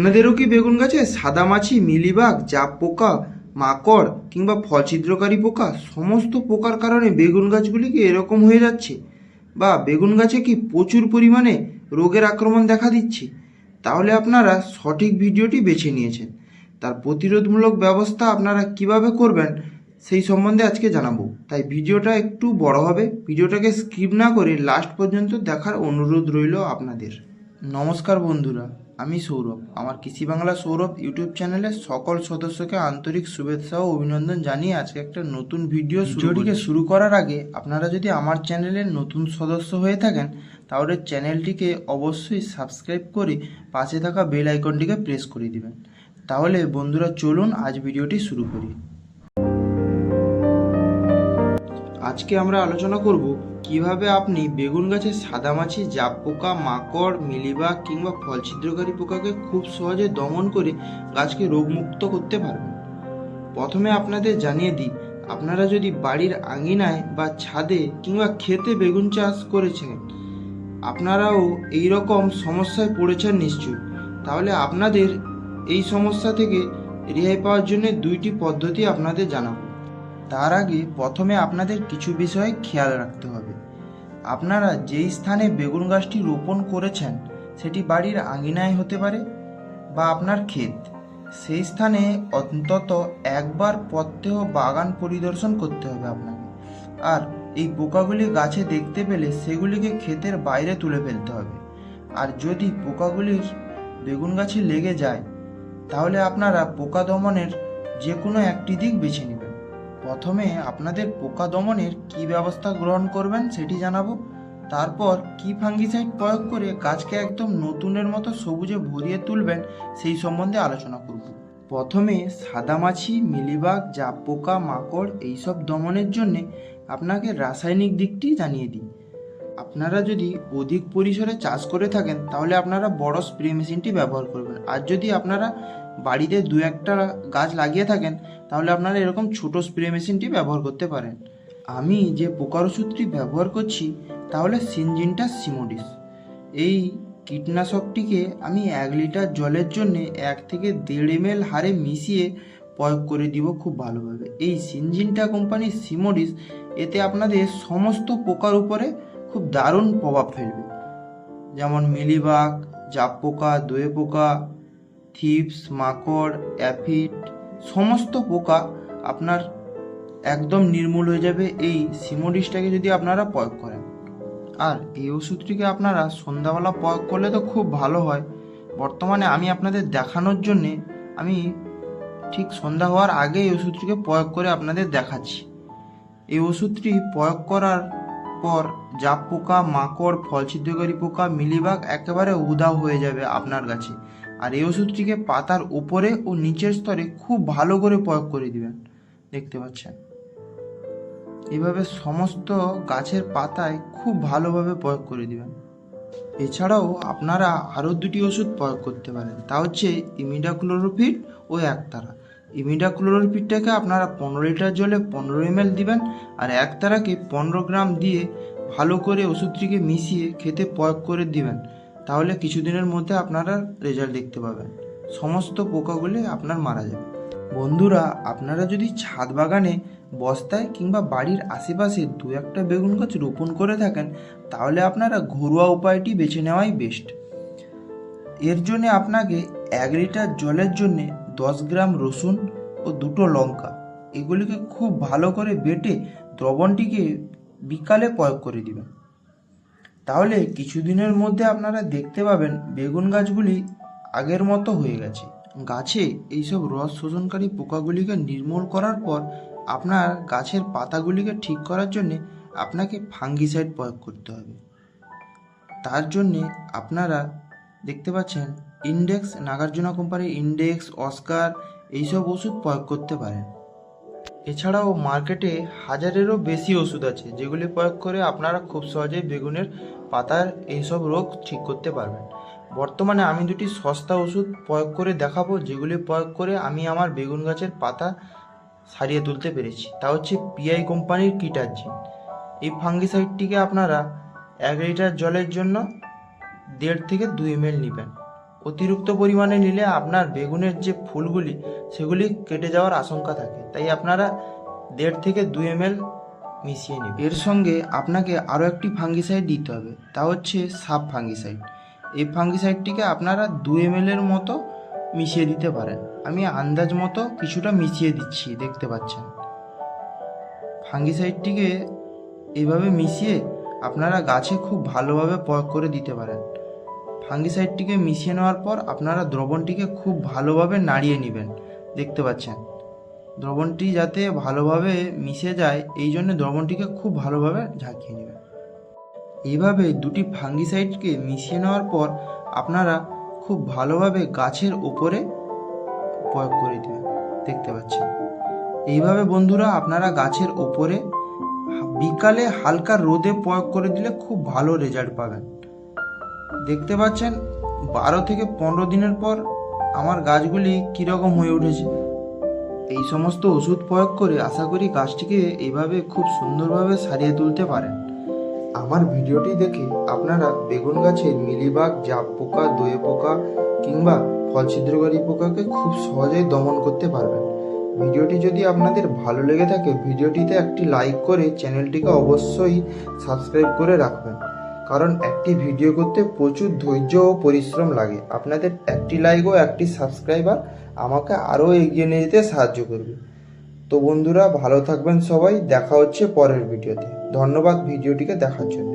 আপনাদেরও কি বেগুন গাছে সাদামাছি মিলিবাগ, জাপ পোকা, মাকড় কিংবা ফল ছিদ্রকারী পোকা সমস্ত পোকার কারণে বেগুন গাছগুলি কি এরকম হয়ে যাচ্ছে? বা বেগুন গাছে কি প্রচুর পরিমাণে রোগের আক্রমণ দেখা দিচ্ছে? তাহলে আপনারা সঠিক ভিডিওটি বেছে নিয়েছেন। তার প্রতিরোধমূলক ব্যবস্থা আপনারা কীভাবে করবেন সেই সম্বন্ধে আজকে জানাব। তাই ভিডিওটা একটু বড় হবে। ভিডিওটাকে স্কিপ না করে লাস্ট পর্যন্ত দেখার অনুরোধ রইল আপনাদের। নমস্কার বন্ধুরা। আমি সৌরভ। আমার কৃষি বাংলা সৌরভ ইউটিউব চ্যানেলের সকল সদস্যকে আন্তরিক শুভেচ্ছা ও অভিনন্দন জানিয়ে আজকে একটা নতুন ভিডিও ভিডিওটিকে শুরু করার আগে আপনারা যদি আমার চ্যানেলের নতুন সদস্য হয়ে থাকেন তাহলে চ্যানেলটিকে অবশ্যই সাবস্ক্রাইব করে পাশে থাকা বেল আইকনটিকে প্রেস করে দিবেন। তাহলে বন্ধুরা চলুন আজ ভিডিওটি শুরু করি। আজকে আমরা আলোচনা করব কীভাবে আপনি বেগুন গাছের সাদামাছি জাপ পোকা, মাকড়, মিলিবাগ কিংবা ফল ছিদ্রকারী পোকাকে খুব সহজে দমন করে গাছকে রোগমুক্ত করতে পারবেন। প্রথমে আপনাদের জানিয়ে দিই, আপনারা যদি বাড়ির আঙিনায় বা ছাদে কিংবা ক্ষেতে বেগুন চাষ করেছেন, আপনারাও এই রকম সমস্যায় পড়েছেন নিশ্চয়ই। তাহলে আপনাদের এই সমস্যা থেকে রেহাই পাওয়ার জন্য দুইটি পদ্ধতি আপনাদের জানাব। তার আগে প্রথমে আপনাদের কিছু বিষয়ে খেয়াল রাখতে হবে। আপনারা যেই স্থানে বেগুন গাছটি রোপণ করেছেন, সেটি বাড়ির আঙিনায় হতে পারে বা আপনার ক্ষেত। সেই স্থানে অন্তত একবার প্রত্যহ বাগান পরিদর্শন করতে হবে আপনাকে। আর এই পোকাগুলি গাছে দেখতে পেলে সেগুলিকে ক্ষেতের বাইরে তুলে ফেলতে হবে। আর যদি পোকাগুলির বেগুন গাছে লেগে যায়, তাহলে আপনারা পোকা দমনের যে কোনো একটি দিক বেছে নেবেন প্রথমে আপনাদের পোকা দমনের কি ব্যবস্থা গ্রহণ করবেন সেটি জানাব। তারপর কি ফাঙ্গিসাইড প্রয়োগ করে গাছকে একদম নতুনের মতো সবুজে ভরিয়ে তুলবেন সেই সম্বন্ধে আলোচনা করব। প্রথমে সাদামাছি মিলিবাগ জাপ পোকা, মাকড় এইসব দমনের জন্য আপনাকে রাসায়নিক দিকটি জানিয়ে দিই। আপনারা যদি অধিক পরিসরে চাষ করে থাকেন তাহলে আপনারা বড় স্প্রে মেশিনটি ব্যবহার করবেন। আর যদি আপনারা বাড়িতে দু একটা গাছ লাগিয়ে থাকেন, তাহলে আপনারা এরকম ছোট স্প্রে মেশিনটি ব্যবহার করতে পারেন। আমি যে পোকার ওষুধটি ব্যবহার করছি, তাহলে সিনজিনটা সিমোডিস। এই কীটনাশকটিকে আমি এক লিটার জলের জন্য এক থেকে দেড় এম হারে মিশিয়ে প্রয়োগ করে দিব খুব ভালোভাবে। এই সিনজিনটা কোম্পানির সিমোডিস, এতে আপনাদের সমস্ত পোকার উপরে খুব দারুণ প্রভাব ফেলবে। যেমন মিলিবাগ জাপ পোকা দোয়ে পোকা থিপস মাকড়, অ্যাফিড, সমস্ত পোকা আপনার একদম নির্মূল হয়ে যাবে এই সিমোডিসটাকে যদি আপনারা প্রয়োগ করেন। আর এই ওষুধটিকে আপনারা সন্ধ্যাবেলা প্রয়োগ করলে তো খুব ভালো হয়। বর্তমানে আমি আপনাদের দেখানোর জন্যে আমি ঠিক সন্ধ্যা হওয়ার আগে এই ওষুধটিকে প্রয়োগ করে আপনাদের দেখাচ্ছি। এই ওষুধটি প্রয়োগ করার পর জাপ পোকা, মাকড় ফল ছিদ্রকারী পোকা, মিলিবাগ একেবারে উধাও হয়ে যাবে আপনার কাছে। আর এই ওষুধটিকে পাতার উপরে ও নিচের স্তরে খুব ভালো করে প্রয়োগ করে দিবেন। দেখতে পাচ্ছেন? এভাবে সমস্ত গাছের পাতায় খুব ভালোভাবে প্রয়োগ করে দিবেন। এছাড়াও আপনারা আরও দুটি ওষুধ প্রয়োগ করতে পারেন। তা হচ্ছে ইমিডাক্লোরোফিড ও একতারা। ইমিডাক্লোরোফিডটাকে আপনারা পনেরো লিটার জলে পনেরো এম দিবেন আর একতারাকে পনেরো গ্রাম দিয়ে ভালো করে ওষুধটিকে মিশিয়ে খেতে প্রয়োগ করে দিবেন। তাহলে কিছুদিনের মধ্যে আপনারা রেজাল্ট দেখতে পাবেন। সমস্ত পোকাগুলি আপনার মারা যাবে। বন্ধুরা, আপনারা যদি ছাদ বাগানে, বস্তায় কিংবা বাড়ির আশেপাশে দু একটা বেগুন গাছ রোপণ করে থাকেন, তাহলে আপনারা ঘরোয়া উপায়টি বেছে নেওয়াই বেস্ট এর জন্য আপনাকে এক লিটার জলের জন্যে দশ গ্রাম রসুন ও দুটো লঙ্কা, এগুলিকে খুব ভালো করে বেটে দ্রবণটিকে বিকালে প্রয়োগ করে দিবেন। তাহলে কিছুদিনের মধ্যে আপনারা দেখতে পাবেন বেগুন গাছগুলি আগের মতো হয়ে গেছে। গাছে এইসব রস শোষণকারী পোকাগুলিকে নির্মূল করার পর আপনার গাছের পাতাগুলিকে ঠিক করার জন্যে আপনাকে ফাঙ্গিসাইড প্রয়োগ করতে হবে। তার জন্যে আপনারা দেখতে পাচ্ছেন ইন্ডেক্স, নাগার্জুনা কোম্পানির ইন্ডেক্স, অস্কার এইসব ওষুধ প্রয়োগ করতে পারেন। এছাড়াও মার্কেটে হাজারেরও বেশি ওষুধ আছে যেগুলি প্রয়োগ করে আপনারা খুব সহজেই বেগুনের পাতার এইসব রোগ ঠিক করতে পারবেন। বর্তমানে আমি দুটি সস্তা ওষুধ প্রয়োগ করে দেখাবো, যেগুলি প্রয়োগ করে আমি আমার বেগুন গাছের পাতা সারিয়ে তুলতে পেরেছি। তা হচ্ছে পিআই কোম্পানির কিটারজিন। এই ফাঙ্গিসাইডটিকে আপনারা এক লিটার জলের জন্য দেড় থেকে দুই এম নেবেন। অতিরিক্ত পরিমাণে নিলে আপনার বেগুনের যে ফুলগুলি, সেগুলি কেটে যাওয়ার আশঙ্কা থাকে। তাই আপনারা দেড় থেকে দুই এম মিশিয়ে নিন এর সঙ্গে আপনাকে আরও একটি ফাঙ্গিসাইড দিতে হবে, তা হচ্ছে সাব ফাঙ্গিসাইড এই ফাঙ্গিসাইডটিকে আপনারা দু এম এর মতো মিশিয়ে দিতে পারেন। আমি আন্দাজ মতো কিছুটা মিশিয়ে দিচ্ছি, দেখতে পাচ্ছেন। ফাঙ্গিসাইডটিকে এইভাবে মিশিয়ে আপনারা গাছে খুব ভালোভাবে প্রয়োগ করে দিতে পারেন। ফাঙ্গিসাইডটিকে মিশিয়ে নেওয়ার পর আপনারা দ্রবণটিকে খুব ভালোভাবে নাড়িয়ে নেবেন, দেখতে পাচ্ছেন। দ্রবণটি যাতে ভালোভাবে মিশে যায়, এই জন্য দ্রবণটিকে খুব ভালোভাবে ঝাঁকিয়ে নেবেন। এইভাবে দুটি ফাঙ্গিসাইডকে মিশিয়ে নেওয়ার পর আপনারা খুব ভালোভাবে গাছের উপরে প্রয়োগ করে দেবেন, দেখতে পাচ্ছেন। এইভাবে বন্ধুরা আপনারা গাছের ওপরে বিকালে হালকা রোদে প্রয়োগ করে দিলে খুব ভালো রেজাল্ট পাবেন। দেখতে পাচ্ছেন, বারো থেকে পনেরো দিনের পর আমার গাছগুলি কীরকম হয়ে উঠেছে। এই সমস্ত ওষুধ প্রয়োগ করে আশা করি গাছটিকে এইভাবে খুব সুন্দরভাবে সারিয়ে তুলতে পারেন। আমার ভিডিওটি দেখে আপনারা বেগুন গাছের মিলিবাগ জাপ পোকা দোয়ে পোকা কিংবা ফল ছিদ্রকারী পোকাকে খুব সহজেই দমন করতে পারবেন। ভিডিওটি যদি আপনাদের ভালো লেগে থাকে, ভিডিওটিতে একটি লাইক করে চ্যানেলটিকে অবশ্যই সাবস্ক্রাইব করে রাখবেন। কারণ একটি ভিডিও করতে প্রচুর ধৈর্য ও পরিশ্রম লাগে। আপনাদের একটি লাইক ও একটি সাবস্ক্রাইবার আমাকে আরও এগিয়ে নিয়ে যেতে সাহায্য করবে। তো বন্ধুরা, ভালো থাকবেন সবাই। দেখা হচ্ছে পরের ভিডিওতে। ধন্যবাদ ভিডিওটিকে দেখার জন্য।